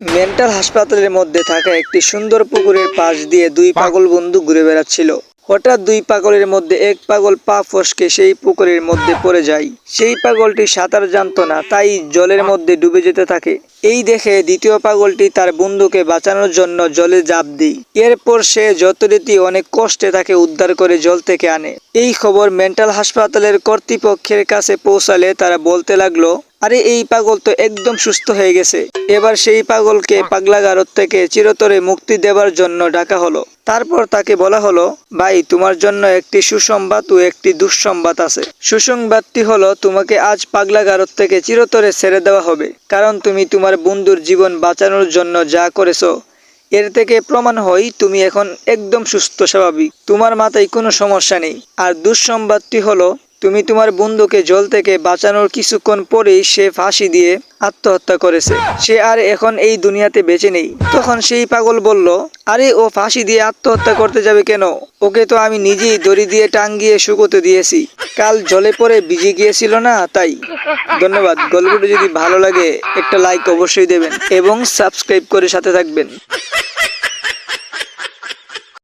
Mental হাসপাতালের মধ্যে থাকা একটি সুন্দর পুকুরের পাশ দিয়ে দুই পাগল বন্ধু ঘুরে বেড়াচ্ছিল। হঠাৎ দুই পাগলের মধ্যে এক পাগল পা ফসকে সেই পুকুরের মধ্যে পড়ে যায়। সেই পাগলটি সাঁতার জানতো না, তাই জলের মধ্যে ডুবে যেতে থাকে। এই দেখে দ্বিতীয় পাগলটি তার বন্ধুকে বাঁচানোর জন্য জলে জাপ দেয়। এরপর সে যথারীতি অনেক কষ্টে তাকে উদ্ধার করে জল থেকে আনে। এই খবর মেন্টাল হাসপাতালের কর্তৃপক্ষের কাছে পৌঁছালে তারা বলতে লাগল, আরে, এই পাগল তো একদম সুস্থ হয়ে গেছে। এবার সেই পাগলকে পাগলাগারদ থেকে চিরতরে মুক্তি দেবার জন্য ডাকা হলো। তারপর তাকে বলা হলো, ভাই, তোমার জন্য একটি সুসংবাদ ও একটি দুঃসংবাদ আছে। সুসংবাদটি হলো, তোমাকে আজ পাগলাগারত থেকে চিরতরে ছেড়ে দেওয়া হবে, কারণ তুমি তোমার বন্ধুর জীবন বাঁচানোর জন্য যা করেছ। এর থেকে প্রমাণ হয় তুমি এখন একদম সুস্থ স্বাভাবিক। তোমার মাথায় কোনো সমস্যা নেই। আর দুঃসংবাদটি হলো তুমি তোমার বন্ধুকে জল থেকে বাঁচানোর কিছুক্ষণ পরেই সে ফাঁসি দিয়ে আত্মহত্যা করেছে। সে আর এখন এই দুনিয়াতে বেঁচে নেই। তখন সেই পাগল বলল, আরে, ও ফাঁসি দিয়ে আত্মহত্যা করতে যাবে কেন? ওকে তো আমি নিজেই দড়ি দিয়ে টাঙ্গিয়ে শুকোতে দিয়েছি। কাল জলে পরে ভিজে গিয়েছিল না, তাই? ধন্যবাদ। গল্পটি যদি ভালো লাগে, একটা লাইক অবশ্যই দেবেন এবং সাবস্ক্রাইব করে সাথে থাকবেন।